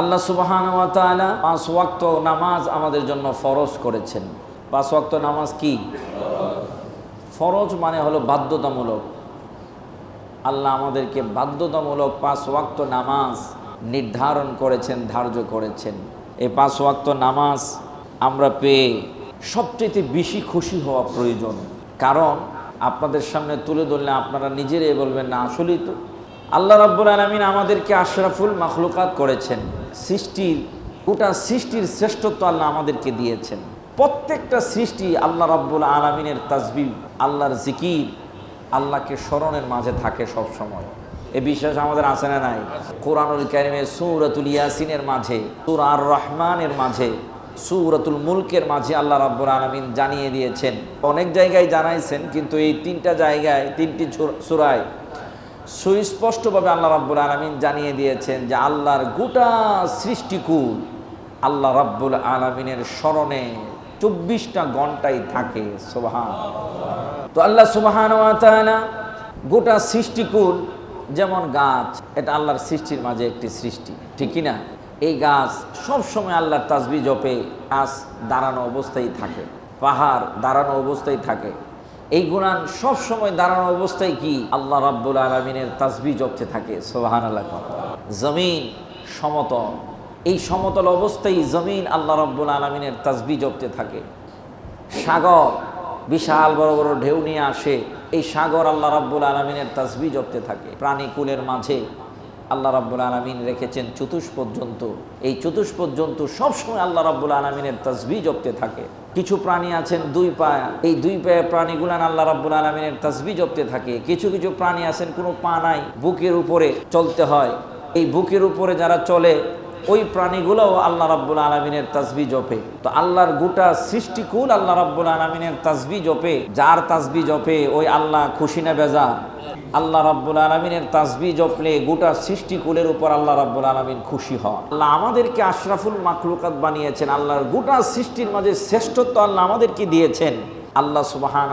আল্লাহ সুবাহান তাআলা পাঁচ ওয়াক্ত নামাজ আমাদের জন্য ফরজ করেছেন। পাঁচ ওয়াক্ত নামাজ কি? ফরজ মানে হলো বাধ্যতামূলক। আল্লাহ আমাদেরকে বাধ্যতামূলক পাঁচ ওয়াক্ত নামাজ নির্ধারণ করেছেন, ধার্য করেছেন। এই পাঁচ ওয়াক্ত নামাজ আমরা পেয়ে সবচেয়ে বেশি খুশি হওয়া প্রয়োজন। কারণ আপনাদের সামনে তুলে ধরলে আপনারা নিজেরাই বলবেন, না, আসলেই তো আল্লাহ রাব্বুল আলমিন আমাদেরকে আশরাফুল মাখলুকাত করেছেন। সৃষ্টির, গোটা সৃষ্টির শ্রেষ্ঠত্ব আল্লাহ আমাদেরকে দিয়েছেন। প্রত্যেকটা সৃষ্টি আল্লাহ রাব্বুল আলমিনের তাজবিব আল্লাহর জিকির, আল্লাহকে স্মরণের মাঝে থাকে সব সময় এ বিশ্বাস আমাদের আছে না নাই? কোরআনুল কারিমের সৌরাতুল ইয়াসিনের মাঝে, সুর আর রহমানের মাঝে, সুরাতুল মুলকের মাঝে আল্লাহ রাব্বুল আলমিন জানিয়ে দিয়েছেন। অনেক জায়গায় জানাইছেন, কিন্তু এই তিনটা জায়গায়, তিনটি সুরায় সুস্পষ্টভাবে আল্লাহ রাব্বুল আলমিন জানিয়ে দিয়েছেন যে আল্লাহর গোটা সৃষ্টিকুল আল্লাহ রাব্বুল আলমিনের স্মরণে চব্বিশটা ঘন্টাই থাকে সোবাহান তো আল্লাহ সুবাহান গোটা সৃষ্টিকুল যেমন গাছ, এটা আল্লাহর সৃষ্টির মাঝে একটি সৃষ্টি ঠিকই না? এই গাছ সবসময় আল্লাহর তাসবি জপে গাছ দাঁড়ানো অবস্থায় থাকে, পাহাড় দাঁড়ানো অবস্থায় থাকে। এই গুণান সব সময় দাঁড়ানো অবস্থায় কি? আল্লাহ রাব্বুল আলমিনের তাজবি জপতে থাকে সোহান জমিন সমতল। এই সমতল অবস্থায় জমিন আল্লাহ রাব্বুল আলমিনের তাজবি জপতে থাকে। সাগর, বিশাল বড় বড় ঢেউ নিয়ে আসে, এই সাগর আল্লাহ রাব্বুল আলমিনের তাজবি জপতে থাকে। প্রাণী কুলের মাঝে আল্লাহ রাব্বুল আলমিন রেখেছেন চতুষ্পদ জন্তু এই চতুষ্পদ জন্তু সবসময় আল্লাহ রাব্বুল আলমিনের তসবি জপতে থাকে। কিছু প্রাণী আছেন, দুই পায়া এই দুই পায়ে প্রাণীগুলান আল্লাহ রাব্বুল আলমিনের তসবি জপতে থাকে। কিছু কিছু প্রাণী আছেন, কোনো পা নাই, বুকের উপরে চলতে হয়। এই বুকের উপরে যারা চলে, ওই প্রাণীগুলোও আল্লাহ রাব্বুল আলমিনের তাসবি জপে। তো আল্লাহর গোটা সৃষ্টিকুল আল্লাহ রাব্বুল আলমিনের তাসবি জপে। যার তাসবি জপে, ওই আল্লাহ খুশি না বেজা। আল্লাহ রাব্বুল আলমিনের তাসবি জপলে গোটা সৃষ্টিকুলের উপর আল্লাহ রাব্বুল আলমিন খুশি হন। আল্লাহ আমাদেরকে আশরাফুল মাকলুকাত বানিয়েছেন, আল্লাহর গোটা সৃষ্টির মাঝে শ্রেষ্ঠত্ব আল্লাহ আমাদেরকে দিয়েছেন। আল্লাহ সুবাহান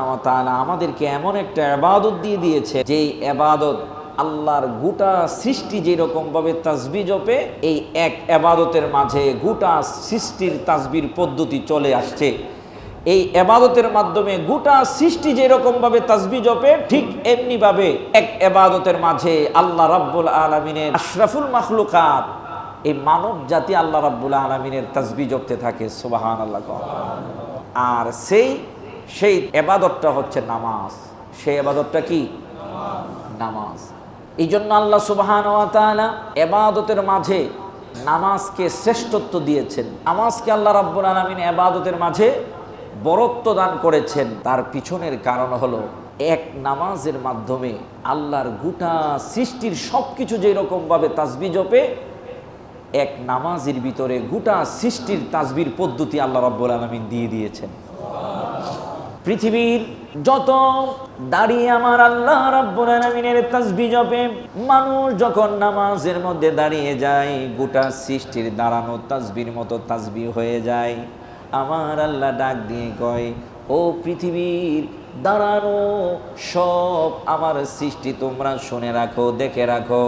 আমাদেরকে এমন একটা আবাদত দিয়ে দিয়েছে, যেই আবাদত আল্লাহর গোটা সৃষ্টি যেরকমভাবে তাসবি জপে, এই এক আবাদতের মাঝে গোটা সৃষ্টির তাসবির পদ্ধতি চলে আসছে। এই এবাদতের মাধ্যমে গোটা সৃষ্টি যেরকমভাবে তাসবি জপে, ঠিক এমনিভাবে এক এবাদতের মাঝে আল্লাহ রাব্বুল আলমিনের আশরাফুল মাখলুকাত, এই মানব জাতি আল্লাহ রাব্বুল আলমিনের তাসবি জপতে থাকে সুবাহান আল্লাহ আর সেই সেই এবাদতটা হচ্ছে নামাজ। সেই এবাদতটা কি? নামাজ। এই জন্য আল্লাহ সুবাহান এবাদতের মাঝে নামাজকে শ্রেষ্ঠত্ব দিয়েছেন। নামাজকে আল্লাহ রাব্বুল আলমিন এবাদতের মাঝে বরত্ব দান করেছেন, তার পিছনের কারণ হলো এক নামাজের মাধ্যমে আল্লাহর গোটা সৃষ্টির সব কিছু যেরকমভাবে তাসবি জপে, এক নামাজের ভিতরে গোটা সৃষ্টির তাজবির পদ্ধতি আল্লাহ রব্বুল আলমিন দিয়ে দিয়েছেন। পৃথিবীর যত দাঁড়িয়ে আমার আল্লাহ রাব্বুল আলামিনের তাসবি জপে, মানুষ যখন নামাজের মধ্যে দাঁড়িয়ে যায়, গোটা সৃষ্টির দাঁড়ানো তাসবির মতো তাসবি হয়ে যায়। আমার আল্লাহ ডাক দিয়ে কয়, ও পৃথিবীর দাঁড়ানো সব আমার সৃষ্টি তোমরা শুনে রাখো, দেখে রাখো।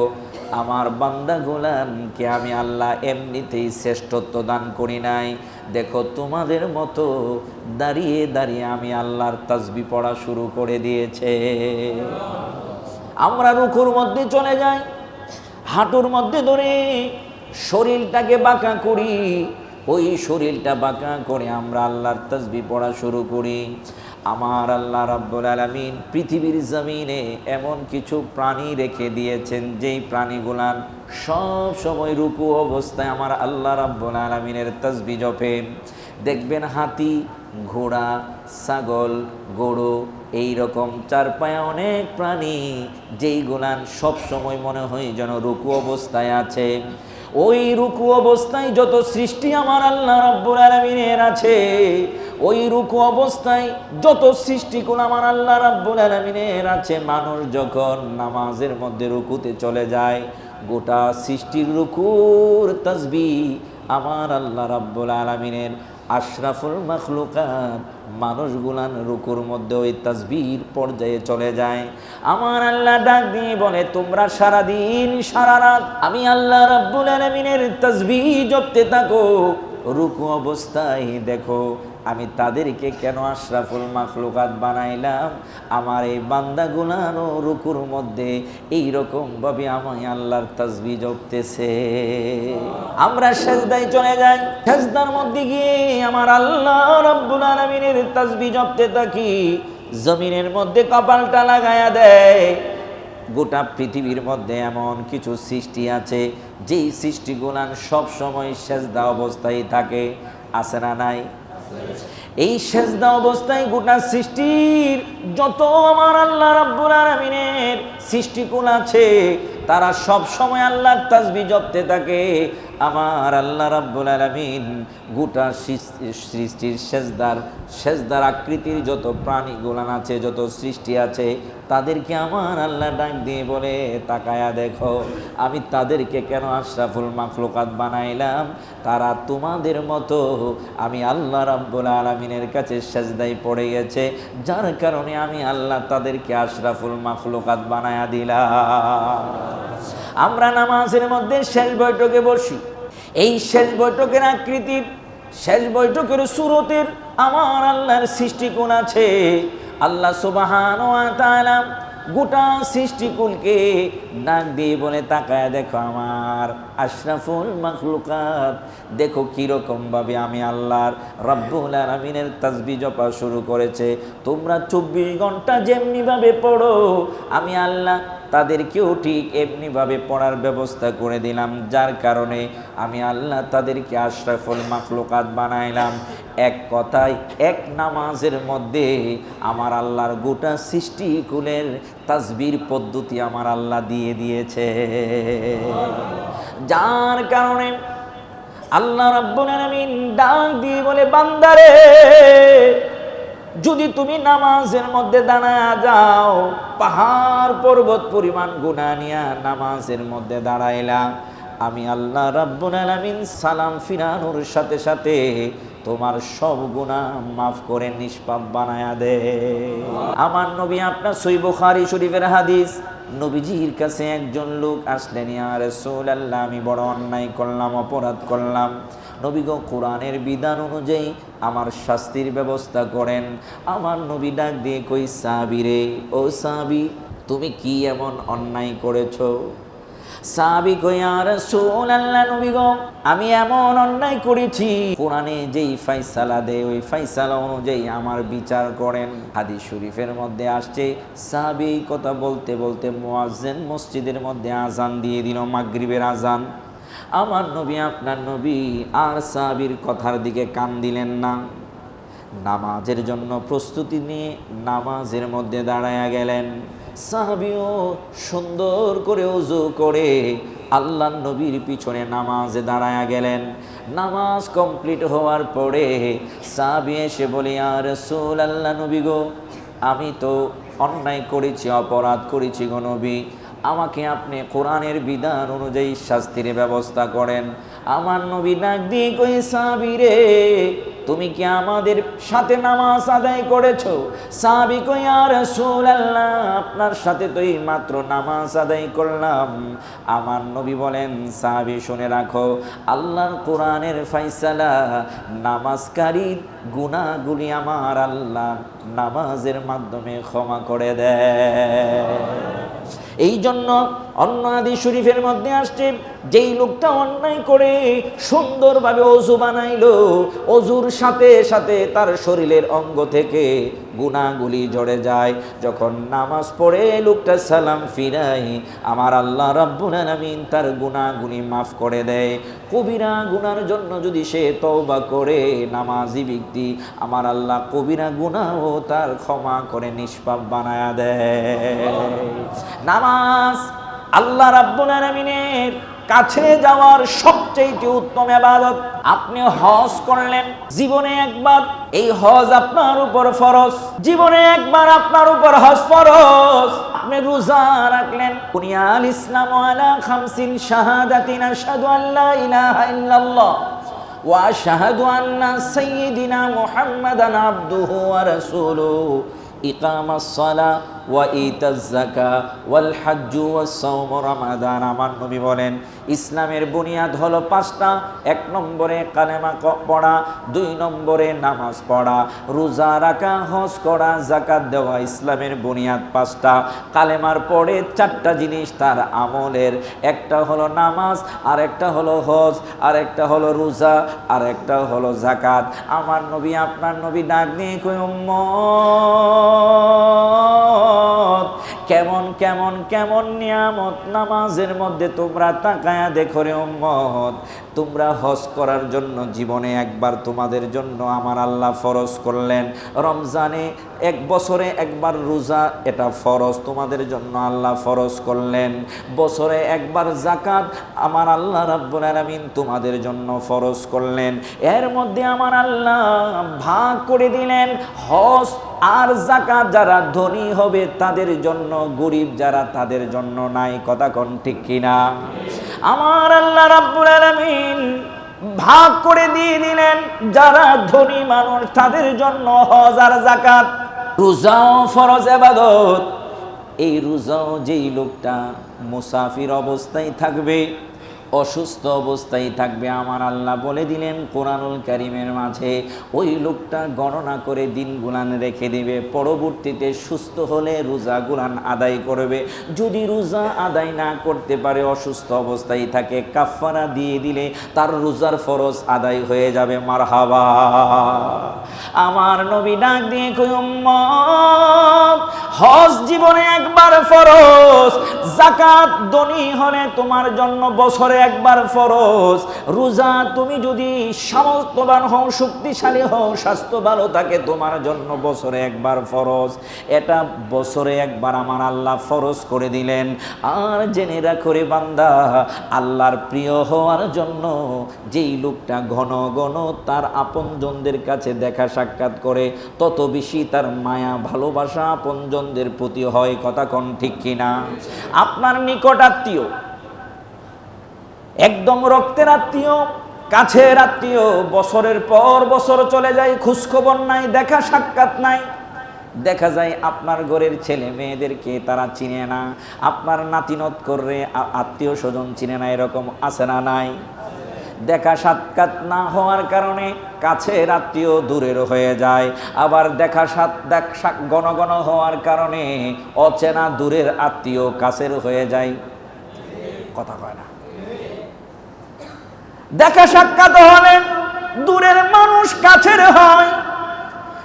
আমার বান্দা গোলানকে আমি আল্লাহ এমনিতেই শ্রেষ্ঠত্ব দান করি নাই। দেখো, তোমাদের মতো দাঁড়িয়ে দাঁড়িয়ে আমি আল্লাহর তাসবি পড়া শুরু করে দিয়েছে। আমরা রুখুর মধ্যে চলে যাই, হাঁটুর মধ্যে ধরে শরীরটাকে বাঁকা করি ওই শরীরটা বাঁকা করে আমরা আল্লাহর তসবি পড়া শুরু করি। আমার আল্লাহ রাব্বুল আলমিন পৃথিবীর জমিনে এমন কিছু প্রাণী রেখে দিয়েছেন, যেই প্রাণীগুলান সব সময় রুকু অবস্থায় আমার আল্লাহ রাব্বুল আলমিনের তসবি জপে। দেখবেন হাতি, ঘোড়া, ছাগল, গরু এই রকম চার পায়ে অনেক প্রাণী যেইগুলান সব সময় মনে হয় যেন রুকু অবস্থায় আছে। ওই রুকু অবস্থায় যত সৃষ্টি আমার আল্লাহ রব্বুল আলমিনের আছে, ওই রুকু অবস্থায় যত সৃষ্টিকুল আমার আল্লাহ রাব্বুল আলমিনের আছে, মানুষ যখন নামাজের মধ্যে রুকুতে চলে যায়, গোটা সৃষ্টির রুকুর তসবি আমার আল্লাহ রব্বুল আলমিনের আশরাফুল মখলুকাত, মানুষগুলান রুকুর মধ্যে ওই তাজবির পর্যায়ে চলে যায়। আমার আল্লাহ ডাক দিয়ে বলে, তোমরা সারা দিন সারা রাত আমি আল্লাহ রাব্বুল আলমিনের তাজবি জপতে থাকো, রুকু অবস্থায় দেখো। আমি তাদেরকে কেন আশরাফুল মাখলুকাত বানাইলাম? আমার এই বান্দাগুলারও রুকুর মধ্যে এই রকম ভাবে আমি আল্লাহর তাসবি জপতেছে। আমরা সেজদায় চলে যাই, সেজদার মধ্যে গিয়ে আমার আল্লাহ রব্বুল আলামিনের তাসবি জপতে থাকি। জমিনের মধ্যে কপালটা লাগায়া দেয়। গোটা পৃথিবীর মধ্যে এমন কিছু সৃষ্টি আছে, যেই সৃষ্টিগুলান সব সময় সেজদা অবস্থায় থাকে। আছে না নাই? এই সেজদা অবস্থায় গোটা সৃষ্টির যত আমার আল্লাহ রাব্বুল আলামিনের সৃষ্টিকুল আছে, তারা সব সময় আল্লাহর তাসবি জপতে থাকে। আমার আল্লাহ রাব্বুল আলামিন গোটা সৃষ্টির সেজদার সেজদার আকৃতির যত প্রাণী প্রাণীগুলান আছে, যত সৃষ্টি আছে তাদেরকে আমার আল্লাহ ডাক দিয়ে বলে, তাকায়া দেখো, আমি তাদেরকে কেন আশরাফুল মাখলুকাত বানাইলাম? তারা তোমাদের মতো, আমি আল্লাহ রাব্বুল আলমিনের কাছে সেজদাই পড়ে গেছে, যার কারণে আমি আল্লাহ তাদেরকে আশরাফুল মাখলুকাত বানায়া দিলাম। আমরা নামাজের মধ্যে শেষ বৈঠকে বসি। এই শেষ বৈঠকের আকৃতির, শেষ বৈঠকের সুরতের আমার আল্লাহর সৃষ্টিকোণ আছে। আল্লাহ সুবাহান গোটা সৃষ্টিকুলকে ডাক দিয়ে বলে, তাকায় দেখো আমার আশরাফুল মখলুকাত। দেখো কীরকম ভাবে আমি আল্লাহর রব্বুল আলমিনের তাজবি জপা শুরু করেছে। তোমরা চব্বিশ ঘণ্টা যেমনিভাবে পড়ো, আমি আল্লাহ তাদেরকেও ঠিক এমনিভাবে পড়ার ব্যবস্থা করে দিলাম। যার কারণে আমি আল্লাহ তাদেরকে আশরাফুল মাখলুকাত বানাইলাম। এক কথায়, এক নামাজের মধ্যে আমার আল্লাহর গোটা সৃষ্টিকুলের তাসবির পদ্ধতি আমার আল্লাহ দিয়ে দিয়েছে। যার কারণে আল্লাহ রাব্বুল আলামিন ডাক দিয়ে বলে, বান্দারে যদি তুমি নামাজের মধ্যে দাঁড়ায় যাও, পাহাড় পর্বত পরিমাণ গুণা নিয়া নামাজের মধ্যে দাঁড়াইলা, আমি আল্লাহ রাব্বুল আলামিন সালাম ফিরানোর সাথে সাথে তোমার সব গুণা মাফ করে নিষ্পাপ বানায়া দে। আমার নবী আপনার সই বুখারী শরীফের হাদিস, নবীজির কাছে একজন লোক আসলেন, ইয়া রাসূলুল্লাহ, আমি বড় অন্যায় করলাম, অপরাধ করলাম। নবী গো, কোরআনের বিধান অনুযায়ী আমার শাস্তির ব্যবস্থা করেন। আমার নবী ডাক দিয়ে কই, সাবি রে, ও সাবি, তুমি কি এমন অন্যায় করেছ? সাবি কইয়া রাসূল আল্লাহ নবী গো, আমি এমন অন্যায় করেছি। কোরআনে যেই ফাইসালা দেয়, ওই ফাইসালা অনুযায়ী আমার বিচার করেন। হাদিস শরীফের মধ্যে আসছে সাহাবি কথা বলতে বলতে মুয়াজ্জিন মসজিদের মধ্যে আজান দিয়ে দিল, মাগরিবের আজান। আমার নবী, আপনার নবী আর সাহাবির কথার দিকে কান দিলেন না। নামাজের জন্য প্রস্তুতি নিয়ে নামাজের মধ্যে দাঁড়ায়া গেলেন। সাহাবিও সুন্দর করে উজু করে আল্লাহ নবীর পিছনে নামাজে দাঁড়ায়া গেলেন। নামাজ কমপ্লিট হওয়ার পরে সাহাবি এসে বলি আর রসুল আল্লাহ নবী গো, আমি তো অন্যায় করেছি, অপরাধ করেছি গো নবী। আমাকে আপনি কোরআনের বিধান অনুযায়ী শাস্তির ব্যবস্থা করেন। আমার নবী ডাক দিয়ে কই সাবিরে তুমি কি আমাদের সাথে নামাজ আদায় করেছ? সাবি কই আর রাসূলুল্লাহ, আপনার সাথে তো এই মাত্র নামাজ আদায় করলাম। আমার নবী বলেন সাহাবি শুনে রাখো, আল্লাহর কোরআনের ফাইসালা নামাজকারীর গুনাহগুলি আমার আল্লাহ নামাজের মাধ্যমে ক্ষমা করে দেয়। এই জন্য অন্য আদি শরীফের মধ্যে আসছে যেই লোকটা অন্যায় করে সুন্দরভাবে অজু বানাইলো, অজুর সাথে সাথে তার শরীরের অঙ্গ থেকে গুণাগুলি জড়ে যায়। যখন নামাজ পড়ে লোকটা সালাম ফিরাই আমার আল্লাহ রাব্বুল আলামিন তার গুণাগুলি মাফ করে দেয়। কবিরা গুনার জন্য যদি সে তওবা করে, নামাজি ব্যক্তি আমার আল্লাহ কবিরা গুনাও তার ক্ষমা করে নিষ্পাপ বানায়া দেয়। নামাজ আল্লাহ রাব্বুল আলামিনের কাছে যাওয়ার সবচেয়ে উত্তম আবাদত। আপনি হজ করলেন, জীবনে একবার এই হজ আপনার উপর ফরজ। জীবনে একবার আপনার উপর হজ ফরজ। আপনি রোজা রাখলেন। কুনিয়াল ইসলাম আলা খামসিন শাহাদাতিন আশহাদু আল্লা ইলাহা ইল্লাল্লাহ ওয়া আশহাদু আন্না সাইয়্যিদিনা মুহাম্মাদান আবদুহু ওয়া রাসূলুহু। ইকামাস সালাহ হাজ্জু আমার নবী বলেন, ইসলামের বুনিয়াদ হলো পাঁচটা। এক নম্বরে কালেমা পড়া, দুই নম্বরে নামাজ পড়া। রোজা রাখা, হজ করা জাকাত দেওয়া, ইসলামের বুনিয়াদ পাঁচটা। কালেমার পরে চারটা জিনিস তার আমলের। একটা হলো নামাজ আর একটা হলো হজ আর একটা হলো রোজা আর একটা হলো জাকাত আমার নবী, আপনার নবী ডাক নিয়ে কই কেমন কেমন কেমন নিয়ামত নামাজের মধ্যে তোমরা তাকায়া দেখো রে উম্মত। তোমরা হজ করার জন্য জীবনে একবার তোমাদের জন্য আমার আল্লাহ ফরজ করলেন। রমজানে এক বছরে একবার রোজা, এটা ফরজ, তোমাদের জন্য আল্লাহ ফরজ করলেন। বছরে একবার জাকাত আমার আল্লাহ রাব্বুল আলামিন তোমাদের জন্য ফরজ করলেন। এর মধ্যে আমার আল্লাহ ভাগ করে দিলেন, হজ আর জাকাত যারা ধনী হবে তাদের জন্য, গরিব যারা তাদের জন্য নাই। কথা কোন ঠিক কিনা? আমার আল্লাহ রাব্বুল আলামিন ভাগ করে দিয়ে দিলেন, যারা ধনী মানুষ তাদের জন্য হজ আর জাকাত। রোজাও ফরজ এবাদত এই রোজাও যেই লোকটা মুসাফির অবস্থায় থাকবে অসুস্থ অবস্থায় থাকবে। আমার আল্লাহ বলে দিলেন কোরআনুল কারিমের মাঝে, ওই লোকটা গণনা করে দিন গুলান রেখে দিবে, পরবর্তীতে সুস্থ হলে রোজা গুলান আদায় করবে। যদি রোজা আদায় না করতে পারে, অসুস্থ অবস্থায় থাকে কাফারা দিয়ে দিলে তার রোজার ফরজ আদায় হয়ে যাবে। মার হাবা আমার নবী ডাক দিয়ে হজ জীবনে একবার ফরজ জাকাত দনি হলে তোমার জন্য বছরে একবার ফরজ। রোজা তুমি যদি সামর্থ্যবান হও, শক্তিশালী হও, স্বাস্থ্য ভালো থাকে, তোমার জন্য বছরে একবার ফরজ। এটা বছরে একবার আমার আল্লাহ ফরজ করে দিলেন। আর জেনে রাখো রে বান্দা, আল্লাহর প্রিয় হওয়ার জন্য যেই লোকটা ঘন ঘন তার আপনজনদের কাছে দেখা সাক্ষাৎ করে, তত বেশি তার মায়া, ভালোবাসা আপনজনদের প্রতি হয়, কথা কোন ঠিক কিনা? আপনার নিকট আত্মীয় একদম রক্তের আত্মীয়, কাছের আত্মীয়, বছরের পর বছর চলে যায় খোঁজখবর নাই, দেখা সাক্ষাৎ নাই। দেখা যায় আপনার ঘরের ছেলে মেয়েদেরকে তারা চিনে না, আপনার নাতিনত করে আত্মীয় স্বজন চিনে না, এরকম আছে না নাই। দেখা সাক্ষাৎ না হওয়ার কারণে কাছের আত্মীয় দূরের হয়ে যায়। আবার দেখা সাত দেখ ঘন হওয়ার কারণে অচেনা দূরের আত্মীয় কাছের হয়ে যায়। কথা কয় না। দেখা সাক্ষাৎ হলেন দূরের মানুষ কাছের হয়।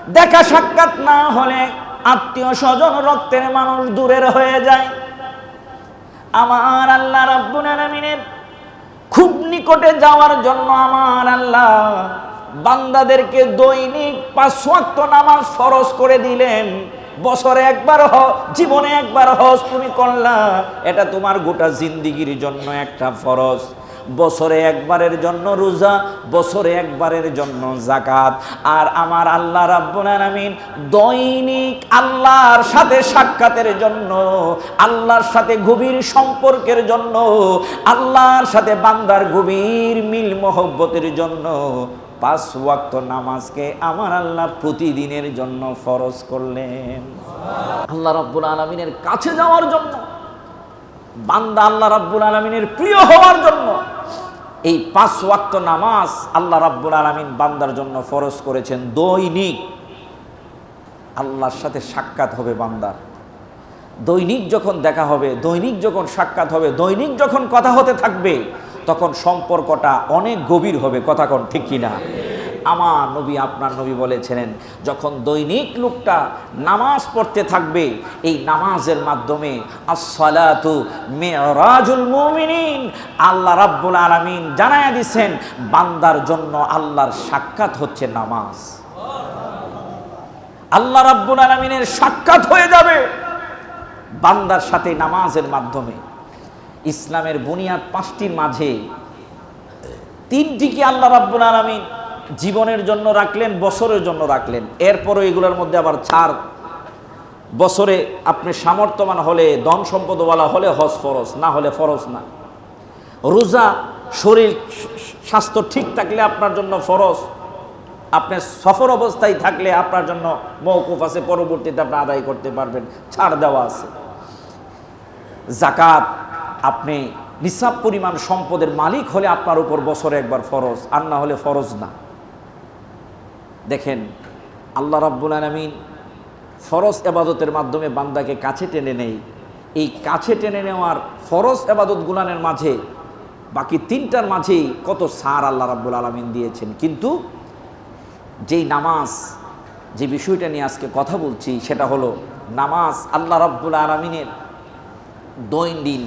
দেখা সাক্ষাৎ না হলে আত্মীয় স্বজন রক্তের মানুষ দূরের হয়ে যায়। আমার আল্লাহ রাব্বুল খুব নিকটে যাওয়ার জন্য আমার আল্লাহ বান্দাদেরকে দৈনিক পাঁচ ওয়াক্ত নামাজ ফরজ করে দিলেন। বছরে একবার হ, জীবনে একবার হজ তুমি করলা, এটা তোমার গোটা জিন্দিগির জন্য একটা ফরজ। বছরে একবারের জন্য রোজা, বছরে একবারের জন্য জাকাত আর আমার আল্লাহ রাব্বুল আলামিন দৈনিক আল্লাহর সাথে সাক্ষাতের জন্য, আল্লাহর সাথে গভীর সম্পর্কের জন্য, আল্লাহর সাথে বান্দার গভীর মিল মহব্বতের জন্য পাঁচ ওয়াক্ত নামাজকে আমার আল্লাহ প্রতিদিনের জন্য ফরজ করলেন। আল্লাহ রাব্বুল আলামিনের কাছে যাওয়ার জন্য বান্দা আল্লাহ রাব্বুল আলমিনের প্রিয় হওয়ার জন্য এই পাঁচ ওয়াক্ত নামাজ আল্লাহ রাব্বুল আলমিন বান্দার জন্য ফরজ করেছেন দৈনিক। আল্লাহর সাথে সাক্ষাৎ হবে বান্দার দৈনিক যখন দেখা হবে, দৈনিক যখন সাক্ষাৎ হবে, দৈনিক যখন কথা হতে থাকবে, তখন সম্পর্কটা অনেক গভীর হবে, কথা কোন ঠিক কিনা? আমার নবী আপনার নবী বলেছিলেন, যখন দৈনিক লোকটা নামাজ পড়তে থাকবে, এই নামাজের মাধ্যমে আসসালাতু মেরাজুল মুমিনিন, আল্লাহ রাব্বুল আলামিন জানায়া দিছেন, বান্দার জন্য আল্লাহর সাক্ষাৎ হচ্ছে নামাজ। আল্লাহ রাব্বুল আলামিনের সাক্ষাৎ হয়ে যাবে বান্দার সাথে নামাজের মাধ্যমে। ইসলামের বুনিয়াদ পাঁচটির মাঝে তিনটিকে আল্লাহ রাব্বুল আলামিন? জীবনের জন্য রাখলেন, বছরের জন্য রাখলেন। এরপরও এগুলোর মধ্যে আবার ছাড়। বছরে আপনি সামর্থ্যবান হলে, ধন সম্পদওয়ালা হলে হজ ফরজ, না হলে ফরজ না। রোজা, শরীর, স্বাস্থ্য ঠিক থাকলে আপনার জন্য ফরজ। আপনি সফর অবস্থায় থাকলে আপনার জন্য মৌকুফ আছে, পরবর্তীতে আপনি আদায় করতে পারবেন, ছাড় দেওয়া আছে। জাকাত আপনি নিসাব পরিমাণ সম্পদের মালিক হলে আপনার উপর বছরে একবার ফরজ, আর না হলে ফরজ না। দেখেন, আল্লাহ রাব্বুল আলমিন ফরজ এবাদতের মাধ্যমে বান্দাকে কাছে টেনে নেই এই কাছে টেনে নেওয়ার ফরজ এবাদত গুলানের মাঝে, বাকি তিনটার মাঝেই কত সার আল্লাহ রাব্বুল আলমিন দিয়েছেন। কিন্তু যেই নামাজ, যে বিষয়টা নিয়ে আজকে কথা বলছি, সেটা হলো নামাজ আল্লাহ রাব্বুল আলমিনের দৈনন্দিন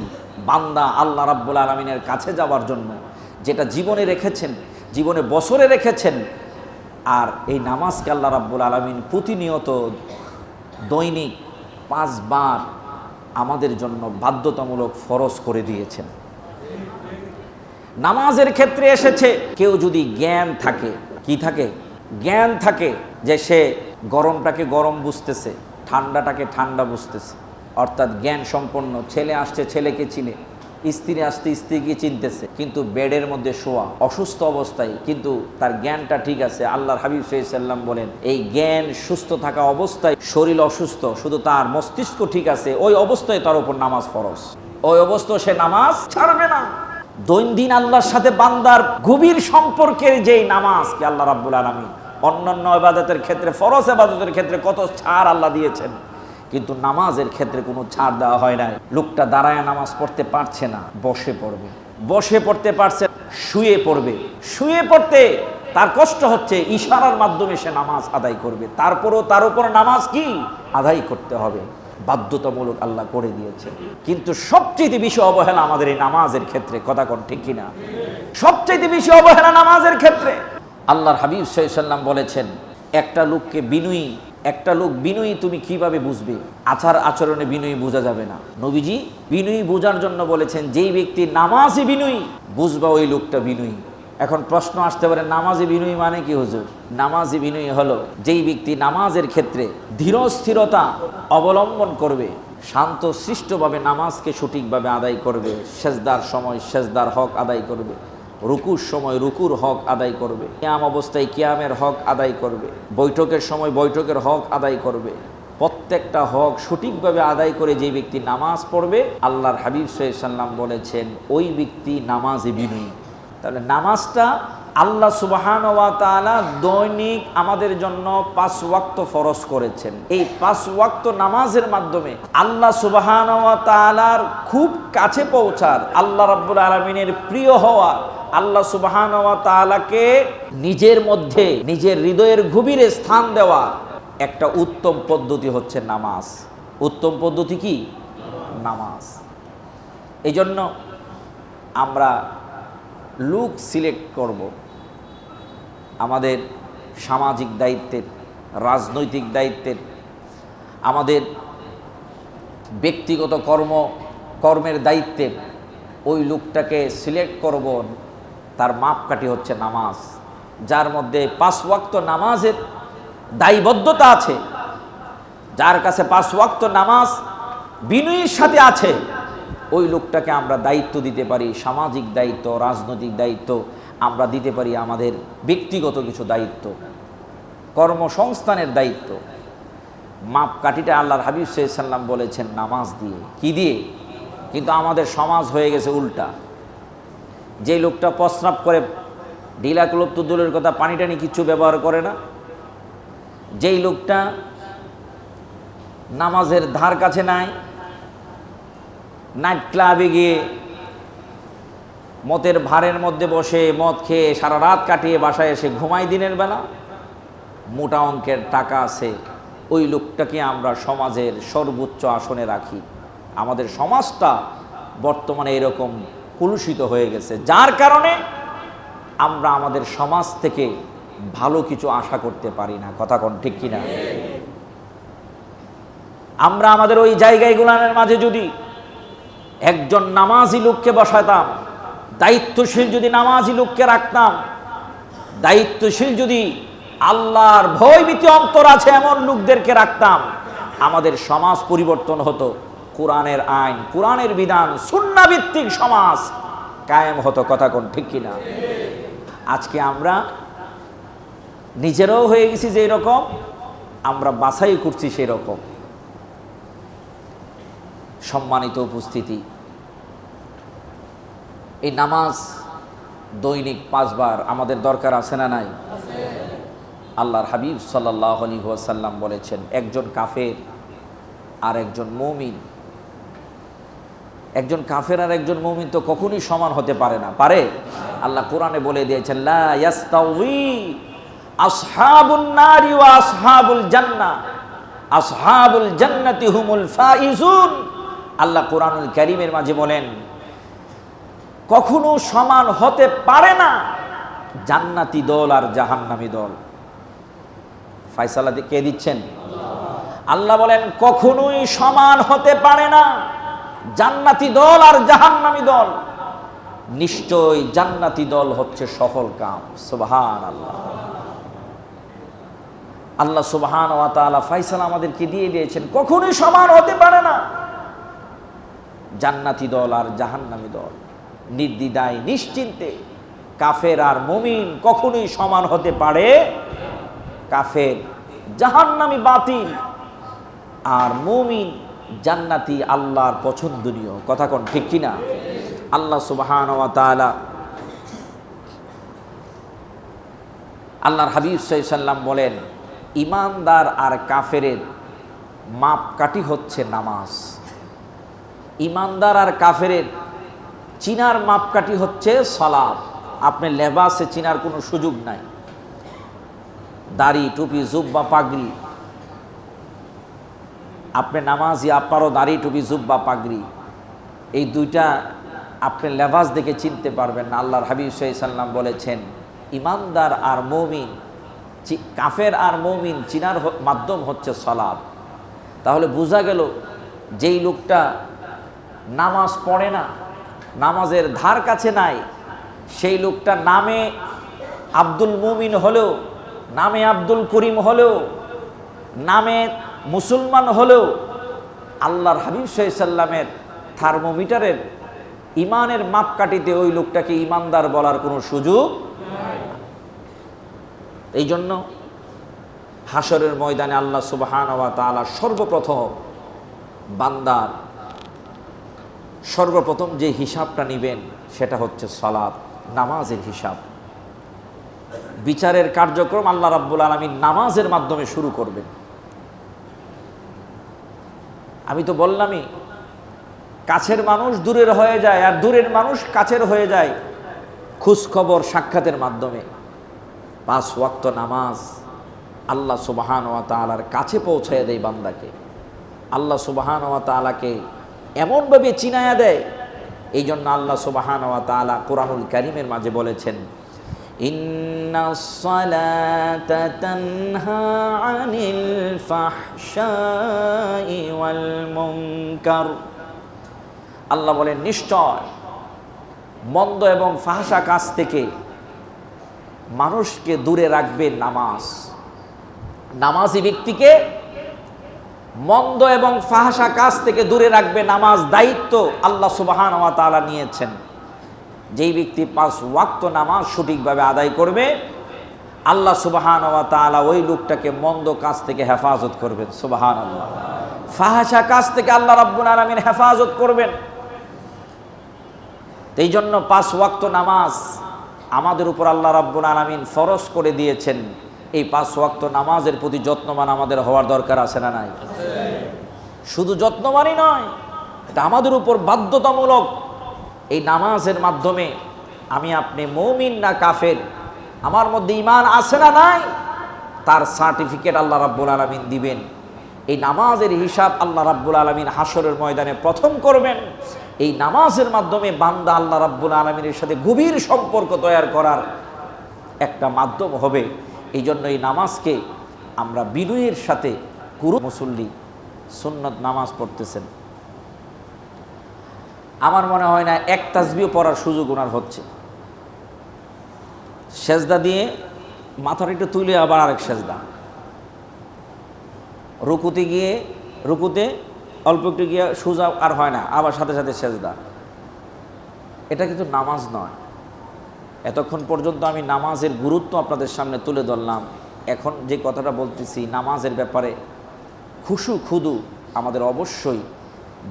বান্দা আল্লাহ রাব্বুল আলমিনের কাছে যাওয়ার জন্য, যেটা জীবনে রেখেছেন, জীবনে বছরে রেখেছেন আর এই নামাজকে আল্লাহ রাব্বুল আলমিন প্রতিনিয়ত দৈনিক পাঁচবার আমাদের জন্য বাধ্যতামূলক ফরজ করে দিয়েছেন। নামাজের ক্ষেত্রে এসেছে, কেউ যদি জ্ঞান থাকে, কি থাকে? জ্ঞান থাকে যে সে গরমটাকে গরম বুঝতেছে, ঠান্ডাটাকে ঠান্ডা বুঝতেছে। অর্থাৎ জ্ঞান সম্পন্ন, ছেলে আসছে ছেলেকে চিনে। স্ত্রী আসতে স্ত্রীকে চিনতেছে, কিন্তু বেডের মধ্যে শোয়া, অসুস্থ অবস্থায়, কিন্তু তার জ্ঞানটা ঠিক আছে। আল্লাহর হাবিব সাল্লাম বলেন, এই জ্ঞান সুস্থ থাকা অবস্থায় শরীর অসুস্থ, শুধু তার মস্তিষ্ক ঠিক আছে, ওই অবস্থায় তার উপর নামাজ ফরজ। ওই অবস্থায় সে নামাজ ছাড়বে না। দৈনন্দিন আল্লাহর সাথে বান্দার গভীর সম্পর্কের যেই নামাজকে আল্লাহ রাব্বুল আলমী অন্যান্য ইবাদতের ক্ষেত্রে, ফরজ ইবাদতের ক্ষেত্রে কত ছাড় আল্লাহ দিয়েছেন। কিন্তু নামাজের ক্ষেত্রে কোনো ছাড় দেওয়া হয় নাই। লোকটা দাঁড়ায় নামাজ পড়তে পারছে না, বসে পড়বে। বসে পড়তে পারছে, শুয়ে পড়বে। শুয়ে পড়তে তার কষ্ট হচ্ছে, ইশারার মাধ্যমে সে নামাজ আদায় করবে। তারপরও তার উপর নামাজ কি? আদায় করতে হবে। বাধ্যতামূলক আল্লাহ করে দিয়েছে। কিন্তু সবচেয়ে বেশি অবহেলা আমাদের এই নামাজের ক্ষেত্রে, কথা কোন ঠিক কিনা? সবচেয়ে বেশি অবহেলা নামাজের ক্ষেত্রে। আল্লাহর হাবিব সাল্লাম বলেছেন, একটা লোককে বিনয়ী একটা লোক বিনয়ী তুমি কীভাবে বুঝবে? আচার আচরণে বিনয়ী বোঝা যাবে না। নবীজি বিনয়ী বোঝার জন্য বলেছেন, যেই ব্যক্তি নামাজে বিনয়ী, বুঝবা ওই লোকটা বিনয়ী। এখন প্রশ্ন আসতে পারে, নামাজে বিনয়ী মানে কি হুজুর? নামাজে বিনয়ী হলো যেই ব্যক্তি নামাজের ক্ষেত্রে ধীর স্থিরতা অবলম্বন করবে, শান্ত সৃষ্টভাবে নামাজকে সঠিকভাবে আদায় করবে, সেজদার সময় সেজদার হক আদায় করবে। রুকুর সময় রুকুর হক আদায় করবে। কিয়াম অবস্থায় কিয়ামের হক আদায় করবে। বৈঠকের সময় বৈঠকের হক আদায় করবে। প্রত্যেকটা হক সঠিকভাবে আদায় করে যে ব্যক্তি নামাজ পড়বে, আল্লাহর হাবিব সাল্লাম বলেছেন, ওই ব্যক্তি নামাজে বিনয়ী। তাহলে নামাজটা আল্লাহ সুবাহান দৈনিক আমাদের জন্য পাঁচ ওয়াক্ত ফরজ করেছেন। এই পাঁচ ওয়াক্ত নামাজের মাধ্যমে আল্লাহ সুবাহান খুব কাছে পৌঁছার, আল্লাহ রাব্বুল আলমিনের প্রিয় হওয়া আল্লাহ সুবাহান ওয়া তাআলাকে নিজের মধ্যে, নিজের হৃদয়ের গভীরে স্থান দেওয়া একটা উত্তম পদ্ধতি হচ্ছে নামাজ। উত্তম পদ্ধতি কি? নামাজ। এই জন্য আমরা লুক সিলেক্ট করব। আমাদের সামাজিক দায়িত্বের, রাজনৈতিক দায়িত্বের, আমাদের ব্যক্তিগত কর্ম, কর্মের দায়িত্বের ওই লোকটাকে সিলেক্ট করব তার মাপকাঠি হচ্ছে নামাজ, যার মধ্যে পাঁচ ওয়াক্ত নামাজের দায়বদ্ধতা আছে, যার কাছে পাঁচ ওয়াক্ত নামাজ বিনয়ের সাথে আছে, ওই লোকটাকে আমরা দায়িত্ব দিতে পারি, সামাজিক দায়িত্ব, রাজনৈতিক দায়িত্ব, আমরা দিতে পারি আমাদের ব্যক্তিগত কিছু দায়িত্ব, কর্মসংস্থানের দায়িত্ব। মাপকাঠিটা আল্লাহর হাবিব সাল্লাম বলেছেন, নামাজ দিয়ে, কি দিয়ে? কিন্তু আমাদের সমাজ হয়ে গেছে উল্টা। যে লোকটা প্রস্রাব করে, ঢিলা ক্লোপ তো দূরের কথা পানি টানি কিচ্ছু ব্যবহার করে না। যেই লোকটা নামাজের ধার কাছে নাই, নাইট ক্লাবে গিয়ে মতের ভারের মধ্যে বসে মদ খেয়ে সারা রাত কাটিয়ে বাসায় এসে ঘুমাই দিনের বেলা, মোটা অঙ্কের টাকা আছে, ওই লোকটাকে আমরা সমাজের সর্বোচ্চ আসনে রাখি। আমাদের সমাজটা বর্তমানে এরকম কুলুষিত হয়ে গেছে। যার কারণে আমরা আমাদের সমাজ থেকে ভালো কিছু আশা করতে পারি না। কথা কোন ঠিক কিনা? আমরা আমাদের ওই জায়গাগুলানের মাঝে যদি একজন নামাজি লোককে বসাতাম, দায়িত্বশীল যদি নামাজি লোককে রাখতাম, দায়িত্বশীল যদি আল্লাহর ভয়ভীতি অন্তর আছে এমন লোকদেরকে রাখতাম, আমাদের সমাজ পরিবর্তন হতো। কোরআনের আইন, কোরআনের বিধান, সুন্নাভিত্তিক সমাজ কায়েম হতো কথা কোন ঠিক কিনা আজকে আমরা নিজেরাও হয়ে গেছি যেই রকম আমরা বাছাই করছি সেই রকম সম্মানিত উপস্থিতি, এই নামাজ দৈনিক পাঁচবার আমাদের দরকার আছে না নাই? আল্লাহর হাবিব সাল্লাহ আলী ওয়াসাল্লাম বলেছেন, একজন কাফের আর একজন মৌমিন একজন কাফের আর একজন মৌমিন তো কখনই সমান হতে পারে না। পারে? আল্লাহ কোরআনে বলে দিয়েছেন, লা ইয়াস্তাউই আসহাবুন নারি ওয়া আসহাবুল জান্নাহ আসহাবুল জান্নাতি হুমুল ফাইজুন। আল্লাহ কোরআনুল কারীমের মাঝে বলেন, কখনো সমান হতে পারে না জান্নাতি দল আর জাহান্নামী দল। ফাইসালা কে দিচ্ছেন? আল্লাহ বলেন, কখনোই সমান হতে পারে না জান্নাতি দল আর জাহান্নামী দল। নিশ্চয় জান্নাতি দল হচ্ছে সফল কাম। সুবহান আল্লাহ আল্লাহ সুবহান ওয়া তাআলা ফাইসালা আমাদেরকে দিয়ে দিয়েছেন। কখনোই সমান হতে পারে না। জান্নাতি দল আর জাহান্নামী দল। নির্দ্বিধায় নিশ্চিন্তে কাফের আর মুমিন কখনোই সমান হতে পারে কাফের। জাহান্নামী বাতিল। আর মুমিন জান্নাতি আল্লাহর পছন্দনীয়। কথা কোন ঠিক কিনা? আল্লাহ সুবহান আল্লাহর হাবিব সাল্লাম বলেন ইমানদার আর কাফেরের মাপকাঠি হচ্ছে নামাজ। ইমানদার আর কাফেরের চিনার মাপকাঠি হচ্ছে সলাপ আপনি লেবাসে চিনার কোনো সুযোগ নাই। দাড়ি, টুপি, জুব্বা, পাগড়ি আপনি নামাজি আপনারও দাড়ি টুপি, জুব্বা, পাগড়ি, এই দুইটা আপনি লেবাস দেখে চিনতে পারবেন না। আল্লাহর হাবিব সাল্লাম বলেছেন, ইমানদার আর মৌমিন কাফের আর মৌমিন, চিনার মাধ্যম হচ্ছে সলাপ তাহলে বোঝা গেল, যেই লোকটা নামাজ পড়ে না, নামাজের ধার কাছে নাই, সেই লোকটা নামে আব্দুল মুমিন হলেও, নামে আব্দুল করিম হলেও, নামে মুসলমান হলেও আল্লাহর হাবিব সাল্লামের থার্মোমিটারের ইমানের মাপকাঠিতে ওই লোকটাকে ইমানদার বলার কোনো সুযোগ এই জন্য হাসরের ময়দানে আল্লাহ সুবহান তাআলা সর্বপ্রথম বান্দার সর্বপ্রথম যে হিসাবটা নেবেন সেটা হচ্ছে সলাপ নামাজের হিসাব। বিচারের কার্যক্রম আল্লাহ রাব্বুল আলমী নামাজের মাধ্যমে শুরু করবেন। আমি তো বললামই, কাছের মানুষ দূরের হয়ে যায় আর দূরের মানুষ কাছের হয়ে যায়। খোঁজ খবর সাক্ষাতের মাধ্যমে। পাঁচ ওয়াক্ত নামাজ আল্লাহ সুবাহান ওয়া তালার কাছে পৌঁছায় দেয় বান্দাকে। আল্লাহ সুবাহান ওয়া তালাকে এমনভাবে চিনায়া দেয়। এই জন্য আল্লাহ সুবাহান ওয়া তালা কোরআনুল কারিমের মাঝে বলেছেন সালাতা তানহা আনিল ফাহশাই ওয়াল মুনকার। আল্লাহ বলেন, নিশ্চয়, মন্দ এবং ফাহাসা কাজ থেকে মানুষকে দূরে রাখবে নামাজ। নামাজি ব্যক্তিকে মন্দ এবং ফাহাসা কাজ থেকে দূরে রাখবে নামাজ দায়িত্ব আল্লাহ সুবাহান ওয়া তাআলা নিয়েছেন। যেই ব্যক্তি পাঁচ ওয়াক্ত নামাজ সঠিকভাবে আদায় করবে আল্লাহ সুবাহান তাআলা ওই লোকটাকে মন্দ কাজ থেকে হেফাজত করবেন সুবাহান ফাহাসা কাজ থেকে আল্লাহ রাব্বুল আলামিন হেফাজত করবেন। এই জন্য পাঁচ ওয়াক্ত নামাজ আমাদের উপর আল্লাহ রাব্বুল আলামিন ফরজ করে দিয়েছেন। এই পাঁচ ওয়াক্ত নামাজের প্রতি যত্নবান আমাদের হওয়ার দরকার আছে না নাই? শুধু যত্নবানই নয় এটা আমাদের উপর বাধ্যতামূলক এই নামাজের মাধ্যমে আমি আপনি মৌমিন না কাফের, আমার মধ্যে ইমান আছে না নাই? তার সার্টিফিকেট আল্লাহ রাব্বুল আলমিন দিবেন। এই নামাজের হিসাব আল্লাহ রাব্বুল আলমিন হাসরের ময়দানে প্রথম করবেন। এই নামাজের মাধ্যমে বান্দা আল্লাহ রাব্বুল আলমিনের সাথে গভীর সম্পর্ক তৈরি করার একটা মাধ্যম হবে। এই জন্য এই নামাজকে আমরা বিনয়ের সাথে কুরু মুসল্লি সুন্নত নামাজ পড়তেছেন। আমার মনে হয় না এক তাসবিও পড়ার সুযোগ ওনার হচ্ছে। সেজদা দিয়ে মাথার একটু তুলে আবার আরেক সেজদা। রুকুতে গিয়ে, রুকুতে অল্প একটু গিয়ে সোজা আর হয় না, আবার সাথে সাথে সেজদা। এটা কিন্তু নামাজ নয়। এতক্ষণ পর্যন্ত আমি নামাজের গুরুত্ব আপনাদের সামনে তুলে ধরলাম। এখন যে কথাটা বলতেছি, নামাজের ব্যাপারে খুশু খুদু আমাদের অবশ্যই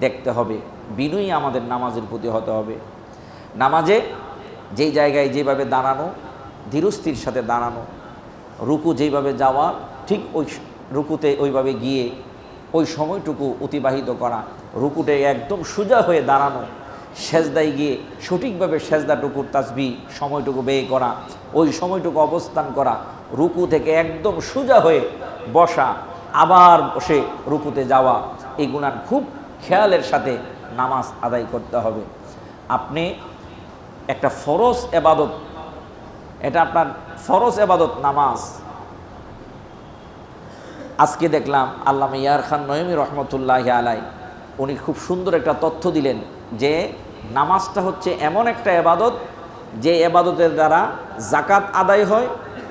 দেখতে হবে, বিনয়ী আমাদের নামাজের প্রতি হতে হবে। নামাজে যেই জায়গায় যেভাবে দাঁড়ানো, ধীরস্থির সাথে দাঁড়ানো, রুকু যেইভাবে যাওয়া, ঠিক ওই রুকুতে ওইভাবে গিয়ে ওই সময়টুকু অতিবাহিত করা রুকুটে একদম সোজা হয়ে দাঁড়ানো, সেজদায় গিয়ে সঠিকভাবে সেজদাটুকুর তাসবি, সময়টুকু ব্যয় করা, ওই সময়টুকু অবস্থান করা, রুকু থেকে একদম সোজা হয়ে বসা, আবার বসে রুকুতে যাওয়া এগুলার খুব খেয়ালের সাথে নামাজ আদায় করতে হবে। আপনি একটা ফরজ এবাদত, এটা আপনার ফরজ এবাদত নামাজ। আজকে দেখলাম আল্লাহ ইয়ার খান নয়মি রহমতুল্লাহ আলাই, উনি খুব সুন্দর একটা তথ্য দিলেন যে নামাজটা হচ্ছে এমন একটা এবাদত, যে এবাদতের দ্বারা জাকাত আদায় হয়,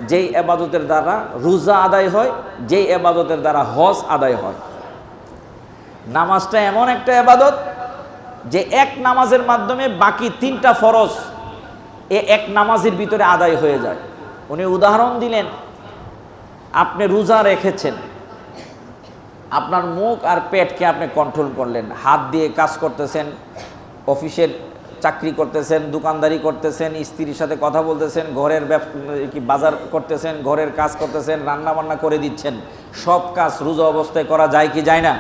যেই এবাদতের দ্বারা রোজা আদায় হয়, যেই এবাদতের দ্বারা হজ আদায় হয়। নামাজটা এমন একটা এবাদত যে এক নামাজের মাধ্যমে বাকি তিনটা ফরজ এ এক নামাজের ভিতরে আদায় হয়ে যায়। উনি উদাহরণ দিলেন, আপনি রোজা রেখেছেন, আপনার মুখ আর পেটকে আপনি কন্ট্রোল করলেন, হাত দিয়ে কাজ করতেছেন, অফিসের চাকরি করতেছেন, দোকানদারি করতেছেন, স্ত্রীর সাথে কথা বলতেছেন, ঘরের কি বাজার করতেছেন, ঘরের কাজ করতেছেন রান্না বান্না করে দিচ্ছেন, সব কাজ রোজা অবস্থায় করা যায় কি যায় না?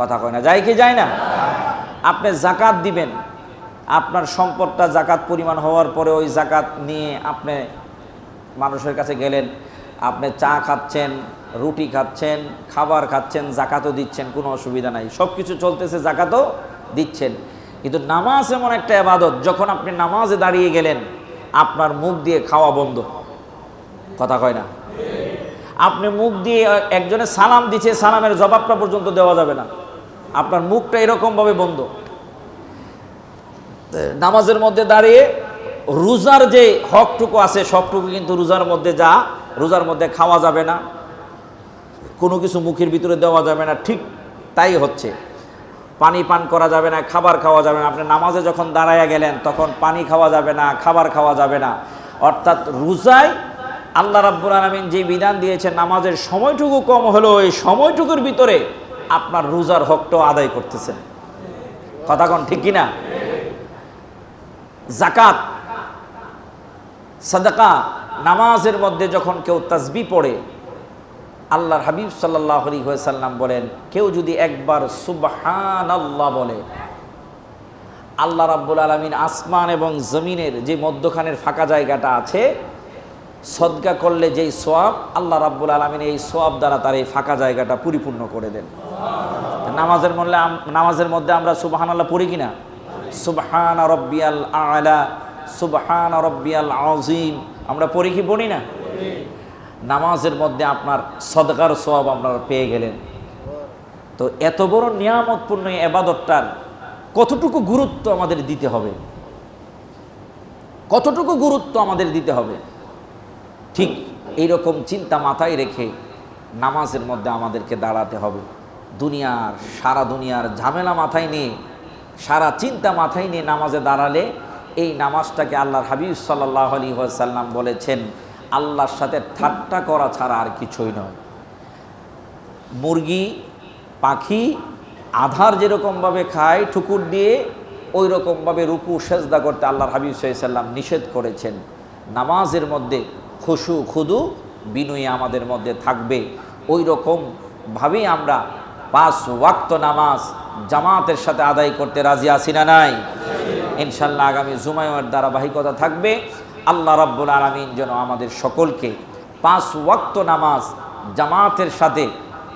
কথা কয় না, যায় কি যায় না? আপনি জাকাত দিবেন, আপনার সম্পদটা জাকাত পরিমাণ হওয়ার পরে ওই জাকাত নিয়ে আপনি মানুষের কাছে গেলেন, আপনি চা খাচ্ছেন, রুটি খাচ্ছেন, খাবার খাচ্ছেন, জাকাতও দিচ্ছেন, কোনো অসুবিধা নাই। সব কিছু চলতেছে, জাকাতও দিচ্ছেন। কিন্তু নামাজ এমন একটা আবাদত, যখন আপনি নামাজে দাঁড়িয়ে গেলেন, আপনার মুখ দিয়ে খাওয়া বন্ধ। কথা কয় না? আপনি মুখ দিয়ে একজনে সালাম দিচ্ছে সালামের জবাবটা পর্যন্ত দেওয়া যাবে না। আপনার মুখটা এরকমভাবে বন্ধ। নামাজের মধ্যে দাঁড়িয়ে রোজার যে হকটুকু আছে, সবটুকু কিন্তু রোজার মধ্যে যা, রোজার মধ্যে খাওয়া যাবে না। কোনো কিছু মুখের ভিতরে দেওয়া যাবে না, ঠিক তাই হচ্ছে। পানি পান করা যাবে না, খাবার খাওয়া যাবে না। আপনি নামাজে যখন দাঁড়াইয়া গেলেন, তখন পানি খাওয়া যাবে না, খাবার খাওয়া যাবে না। অর্থাৎ রোজায় আল্লাহ রাব্বুল আলমিন যে বিধান দিয়েছেন, নামাজের সময়টুকু কম হলেও এই সময়টুকুর ভিতরে আপনার রোজার হকটাও আদায় করতেছেন। কথা কোন, ঠিক কিনা? জাকাত সাদাকা, নামাজের মধ্যে যখন কেউ তাসবি পড়ে, আল্লাহর হাবিব সাল্লাহ আলী সাল্লাম বলেন, কেউ যদি একবার সুবহান আল্লাহ বলে, আল্লাহ রাব্বুল আলমিন আসমান এবং জমিনের যে মধ্যখানের ফাঁকা জায়গাটা আছে সদকা করলে যেই সোয়াব, আল্লাহ রাব্বুল আলমিন এই সোয়াব দ্বারা তার এই ফাঁকা জায়গাটা পরিপূর্ণ করে দেন। নামাজের মধ্যে নামাজের মধ্যে আমরা সুবহান আল্লাহ পড়ি কিনা? সুবহান রব্বিয়াল আলা, সুবহান রব্বিয়াল আজিম আমরা পড়ি কি, পড়ি না? নামাজের মধ্যে আপনার সদকার সব আপনারা পেয়ে গেলেন। তো এত বড় নিয়ামতপূর্ণ এবাদতটার কতটুকু গুরুত্ব আমাদের দিতে হবে? কতটুকু গুরুত্ব আমাদের দিতে হবে? ঠিক এইরকম চিন্তা মাথায় রেখে নামাজের মধ্যে আমাদেরকে দাঁড়াতে হবে। দুনিয়ার, সারা দুনিয়ার ঝামেলা মাথায় নিয়ে, সারা চিন্তা মাথায় নিয়ে নামাজে দাঁড়ালে এই নামাজটাকে আল্লাহর হাবিব সাল্লাহ আলী সাল্লাম বলেছেন, আল্লাহর সাথে ঠাট্টা করা ছাড়া আর কিছুই নয়। মুরগি, পাখি, আধার যেরকমভাবে খায়, ঠুকুর দিয়ে ওই রকমভাবে রুকু, সেজদা করতে আল্লাহর হাবিব সাল্লাম নিষেধ করেছেন। নামাজের মধ্যে খুশু, খুদু বিনয়ী আমাদের মধ্যে থাকবে। ওই রকমভাবেই আমরা পাঁচ ওয়াক্ত নামাজ জামাতের সাথে আদায় করতে রাজি আছি না নাই? ইনশাল্লাহ আগামী জুমায়ের ধারাবাহিকতা থাকবে। আল্লাহ রাব্বুল আলমিন যেন আমাদের সকলকে পাঁচ ওয়াক্ত নামাজ জামাতের সাথে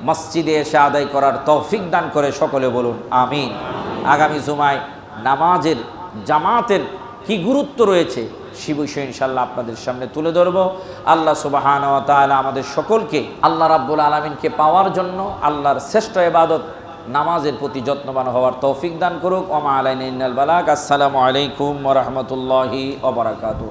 মসজিদে এসে আদায় করার তৌফিক দান করে সকলে বলুন, আমিন। আগামী জুমায় নামাজের জামাতের কি গুরুত্ব রয়েছে? সে বিষয়ে ইনশাল্লাহ আপনাদের সামনে তুলে ধরব। আল্লাহ সুবাহান তালা আমাদের সকলকে আল্লাহ রাব্বুল আলমিনকে পাওয়ার জন্য আল্লাহর শ্রেষ্ঠ এবাদত নামাজের প্রতি যত্নবান হওয়ার তৌফিক দান করুক। ওমা আলাইন বালাক আসসালামু আলাইকুম রহমতুল্লাহি ওবরাকাতু